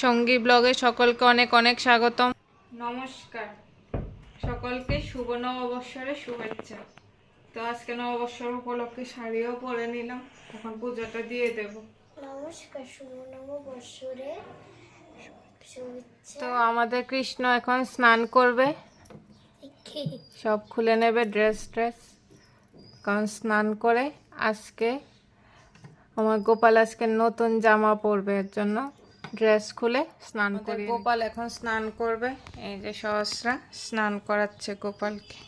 সঙ্গী ব্লগে সকলকে অনেক অনেক স্বাগতম। নমস্কার। সকলকে শুভ নববৎসরের শুভেচ্ছা। তো আজকে নববৎসর উপলক্ষে শাড়িও পরে নিলাম। এখন পুজোটা দিয়ে দেব। নমস্কার শুভ নববৎসরে শুভেচ্ছা। তো আমাদের কৃষ্ণ এখন স্নান করবে। সব খুলে নেবে ড্রেস ট্রেস। কারণ স্নান করে আজকে আমার গোপাল আজকে নতুন জামা পরবে এর জন্য। ড্রেস খুলে স্নান করে গোপাল এখন স্নান করবে। এই যে সহস্রা স্নান করাচ্ছে গোপালকে।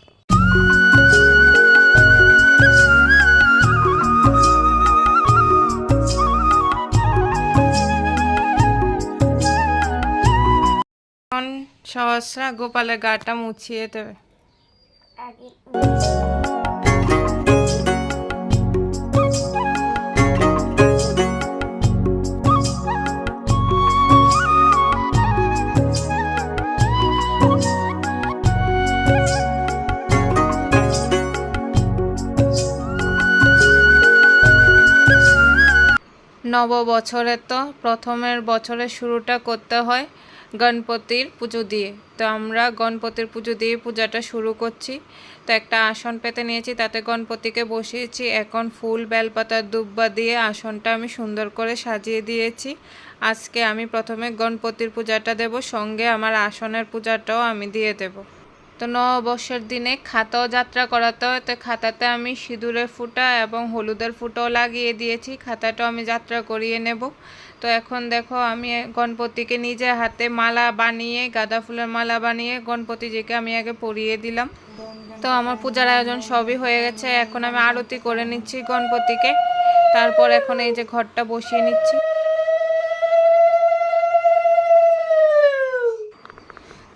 এখন সহস্রা গোপালের গাটা মুছিয়ে দেবে। আগে নব বছরে তো প্রথমের বছরের শুরুটা করতে হয় গণপতির পুজো দিয়ে। তো আমরা গণপতির পুজো দিয়ে পূজাটা শুরু করছি। তো একটা আসন পেতে নিয়েছি, তাতে গণপতিকে বসিয়েছি। এখন ফুল, বেলপাতা, দুব্বা দিয়ে আসনটা আমি সুন্দর করে সাজিয়ে দিয়েছি। আজকে আমি প্রথমে গণপতির পূজাটা দেব, সঙ্গে আমার আসনের পূজাটাও আমি দিয়ে দেব। তো নববর্ষের দিনে খাতাও যাত্রা করাতে হয়, তো খাতাতে আমি সিঁদুরের ফুটা এবং হলুদের ফুটাও লাগিয়ে দিয়েছি, খাতাটাও আমি যাত্রা করিয়ে নেব। তো এখন দেখো আমি গণপতিকে নিজে হাতে মালা বানিয়ে, গাঁদা ফুলের মালা বানিয়ে গণপতিজিকে আমি আগে পরিয়ে দিলাম। তো আমার পূজার আয়োজন সবই হয়ে গেছে, এখন আমি আরতি করে নিচ্ছি গণপতিকে। তারপর এখন এই যে ঘরটা বসিয়ে নিচ্ছি।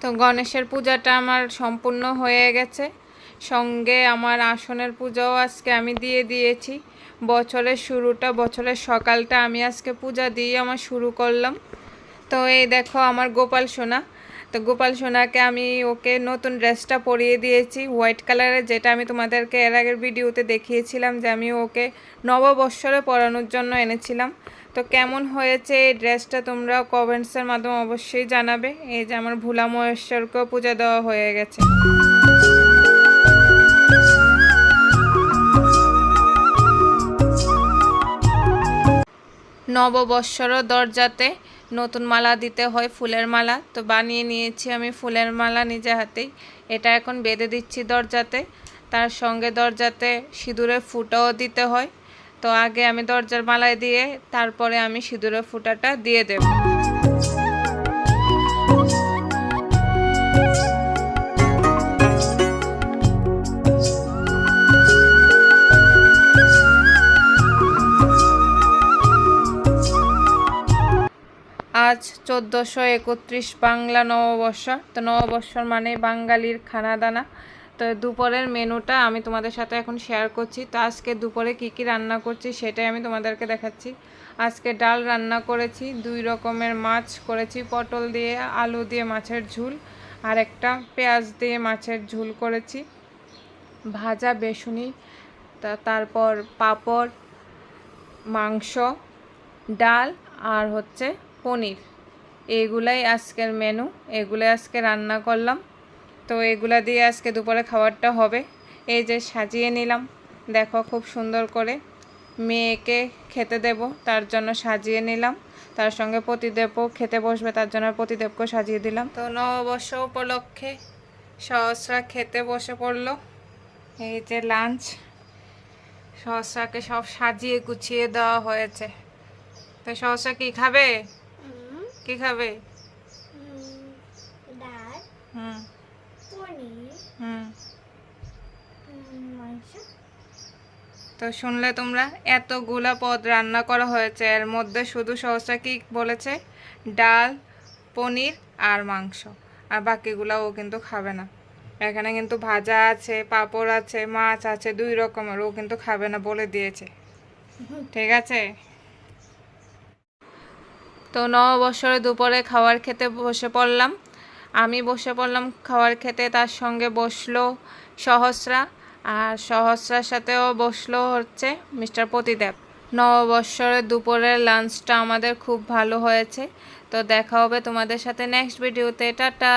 তো গণেশের পূজাটা আমার সম্পূর্ণ হয়ে গেছে। সঙ্গে আমার আসনের পূজাও আজকে আমি দিয়ে দিয়েছি। বছরের শুরুটা, বছরের সকালটা আমি আজকে পূজা দিয়ে আমার শুরু করলাম। তো এই দেখো আমার গোপাল সোনা তো গোপাল সোনাকে আমি ওকে নতুন ড্রেসটা পরিয়ে দিয়েছি, হোয়াইট কালারের, যেটা আমি তোমাদেরকে এর আগের ভিডিওতে দেখিয়েছিলাম যে আমি ওকে নববৎসরে পরানোর জন্য এনেছিলাম। তো কেমন হয়েছে এই ড্রেসটা তোমরা কমেন্টসের মাধ্যমে অবশ্যই জানাবে। এই যে আমার ভোলা মহেশ্বরকেও পূজা দেওয়া হয়ে গেছে। নববৎসর দরজাতে নতুন মালা দিতে হয়, ফুলের মালা। তো বানিয়ে নিয়েছি আমি ফুলের মালা নিজে হাতেই। এটা এখন বেঁধে দিচ্ছি দরজাতে। তার সঙ্গে দরজাতে সিঁদুরের ফুটাও দিতে হয়। তো আগে আমি দরজার মালায় দিয়ে তারপরে আমি সিঁদুরের ফুটাটা দিয়ে দেব। আজ চোদ্দোশো একত্রিশ বাংলা নববর্ষ। তো নববর্ষর মানে বাঙালির খানাদানা। তো দুপুরের মেনুটা আমি তোমাদের সাথে এখন শেয়ার করছি। তো আজকে দুপুরে কি কি রান্না করছি সেটাই আমি তোমাদেরকে দেখাচ্ছি। আজকে ডাল রান্না করেছি, দুই রকমের মাছ করেছি, পটল দিয়ে, আলু দিয়ে মাছের ঝুল, আর একটা পেঁয়াজ দিয়ে মাছের ঝুল করেছি। ভাজা বেসুনি, তা তারপর পাপড়, মাংস, ডাল, আর হচ্ছে পনির। এগুলাই আজকের মেনু এগুলাই আজকে রান্না করলাম। তো এগুলা দিয়ে আজকে দুপুরে খাবারটা হবে। এই যে সাজিয়ে নিলাম। দেখো খুব সুন্দর করে মেয়েকে খেতে দেব, তার জন্য সাজিয়ে নিলাম। তার সঙ্গে প্রতিদেবও খেতে বসবে, তার জন্য প্রতিদেবকেও সাজিয়ে দিলাম। তো নববর্ষ উপলক্ষে সহস্রা খেতে বসে পড়ল। এই যে লাঞ্চ সহস্রাকে সব সাজিয়ে গুছিয়ে দেওয়া হয়েছে। তো সহস্রা কি খাবে? কি খাবে? ডাল হুম। পনির হুম। মাংস। তো শুনলে তোমরা এতগুলা পদ রান্না করা হয়েছে এর মধ্যে শুধু সহসা কি বলেছে? ডাল পনির আর মাংস। আর বাকিগুলা ও কিন্তু খাবে না। এখানে কিন্তু ভাজা আছে পাঁপড় আছে মাছ আছে দুই রকমের ও কিন্তু খাবে না বলে দিয়েছে। ঠিক আছে? তো নববৎসরে দুপুরে খাবার খেতে বসে পড়লাম। আমি বসে পড়লাম, খাবার খেতে তার সঙ্গে বসল সহস্রা আর সহস্রার সাথেও বসল হচ্ছে মিস্টার প্রতিদেব। নববৎসরের দুপুরের লাঞ্চটা আমাদের খুব ভালো হয়েছে। তো দেখা হবে তোমাদের সাথে নেক্সট ভিডিওতে টাটা!